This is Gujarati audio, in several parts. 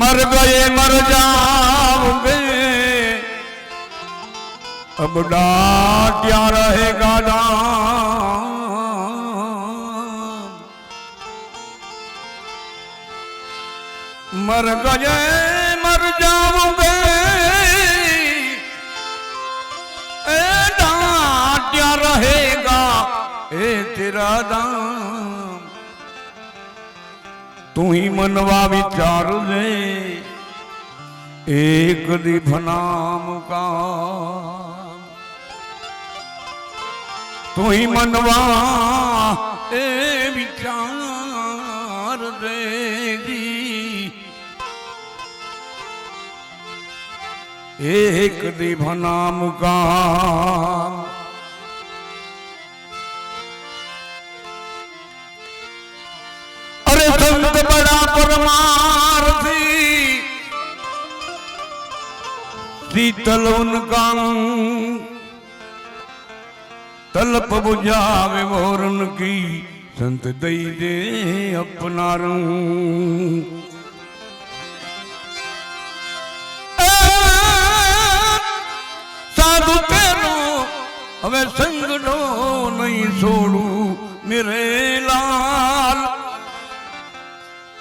मर गए मर जाओगे अब डांटिया रहेगा दाम मर गए मर जाओगे ए डांटिया रहेगा ए तेरा दाम તું મનવા વિચાર લે. એક દીભનામ કામ. તું ઈ મનવા એ વિચાર જી. એક દીભનામ કામ. અરે પરમાર્થી શીતલ ઉનકાણું તલપ બુજાવે મોરન કી સંત દઈ દે અપનારું. સાધુ પેલું હવે સંગનો નહીં છોડું, મેરે લાલ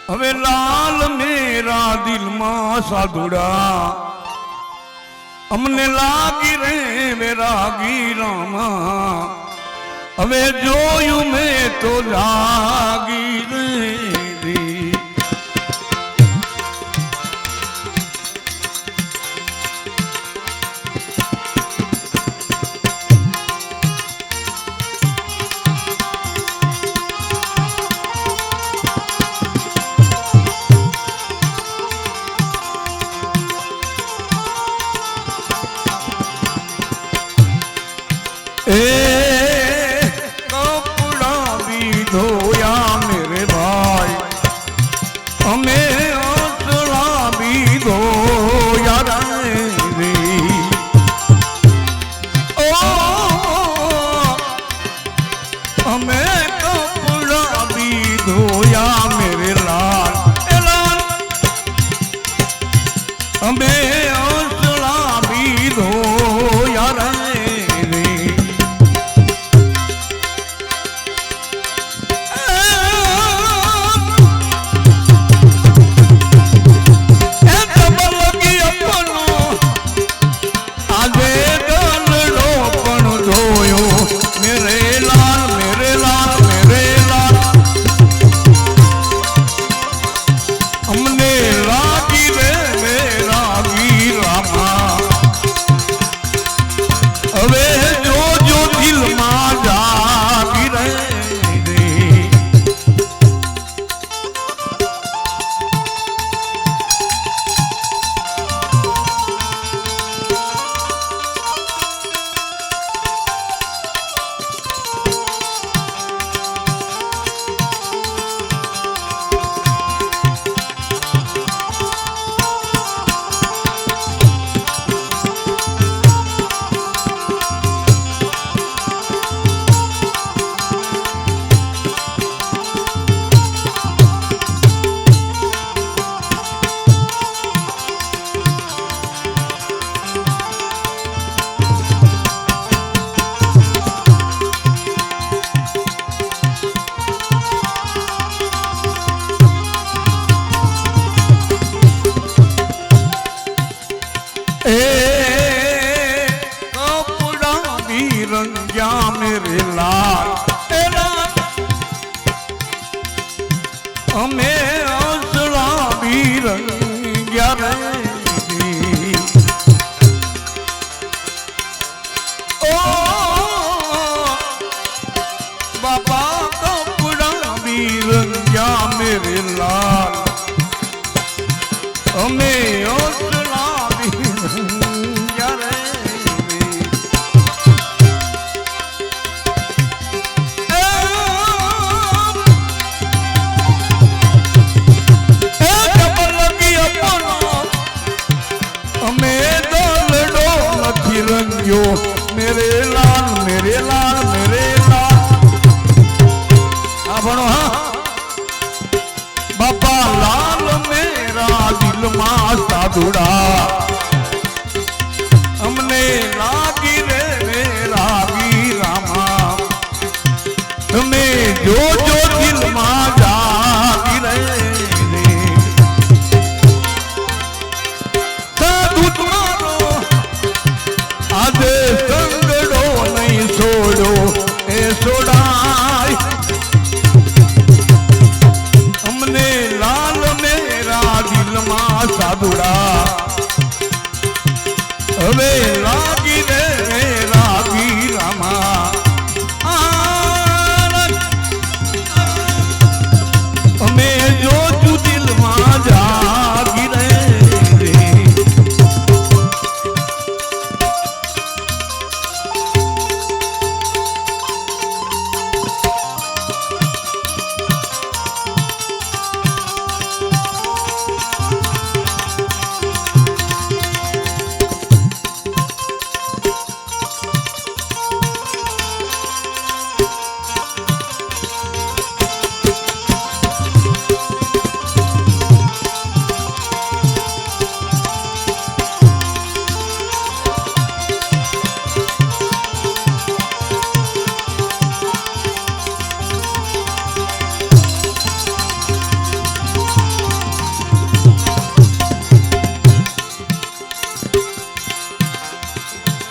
હવે લાલ મેરા દિલમાં સાધુડા. અમને લાગી રે વેરાગી રામા. હવે જોયું મેં તો લાગી રે. मेरे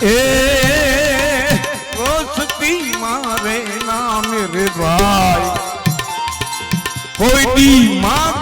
એ ઓસતી મારે ના મેરે ભાઈ. કોઈ દી માં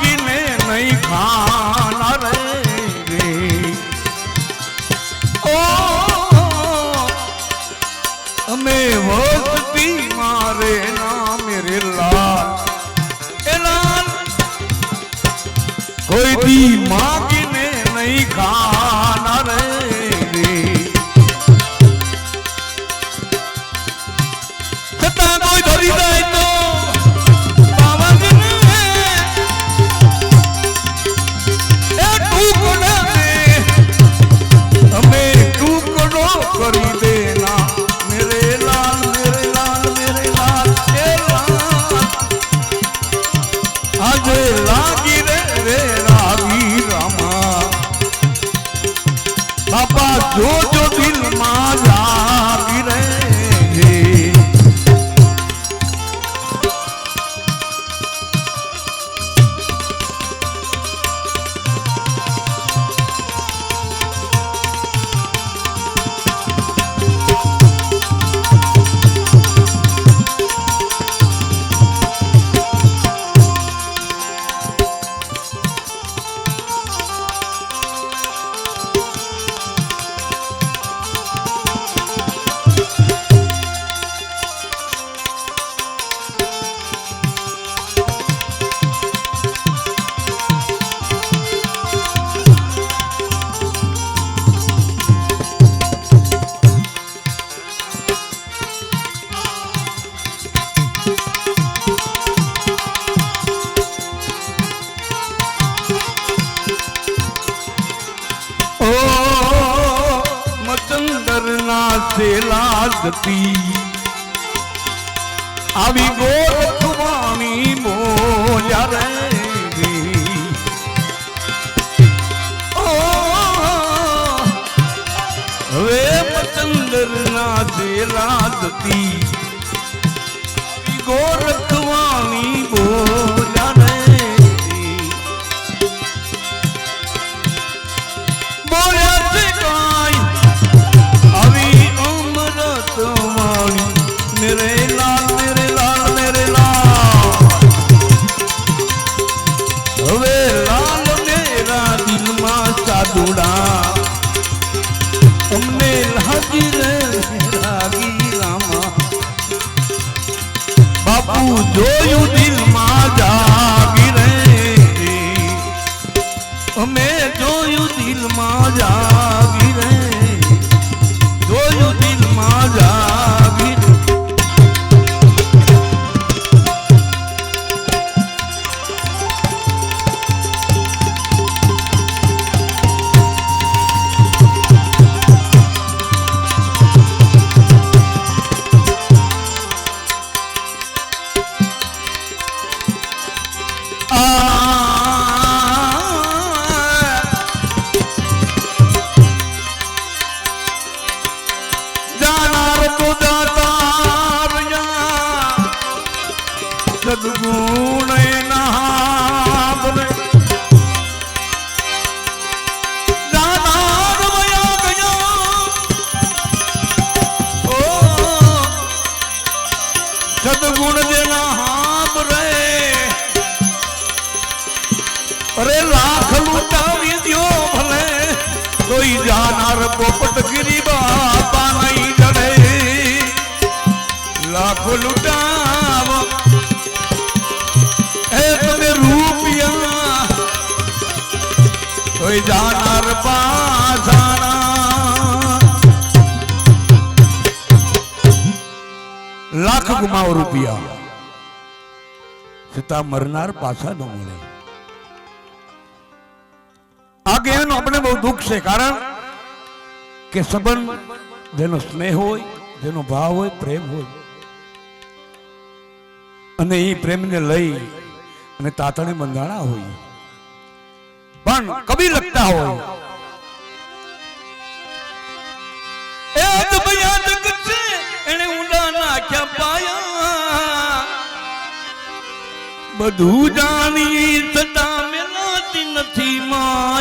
ભક્તિ આવી ગોઠવાની મોજા રે હવે ચંદર ના દે રાધતી ગોરખવાની Yeah. Oh. લાખ ગુમાવો રૂપિયા. છતાં મરનાર પાછા ન મળે. આ જ્ઞાન આપણે બહુ દુઃખ છે, કારણ કે સંબંધ જેનો સ્નેહ હોય, જેનો ભાવ હોય, પ્રેમ હોય. અને એ પ્રેમને લઈ અને તાતણે બંધાણા હોય. પણ કવિ લખતા હોય. એને ઊંડા નાખ્યા પાયા. બધું જાણી છતાં મેલાતી નથી માં.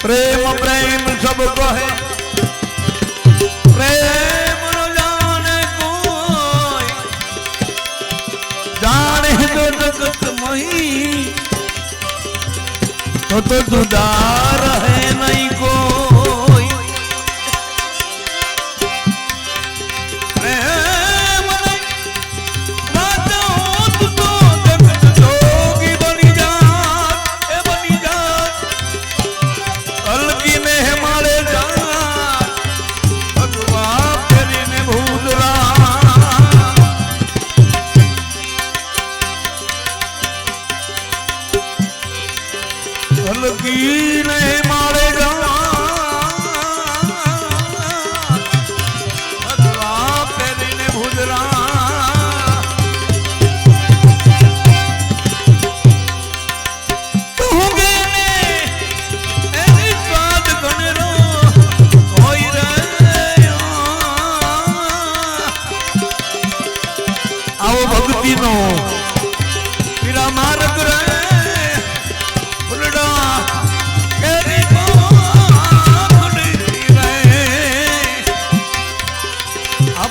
પ્રેમ પ્રેમ સબ કહે જગત મહી તો તો જુદા રહે ભક્તિનો. પીરા માર્ગ રહે ફૂલડા આ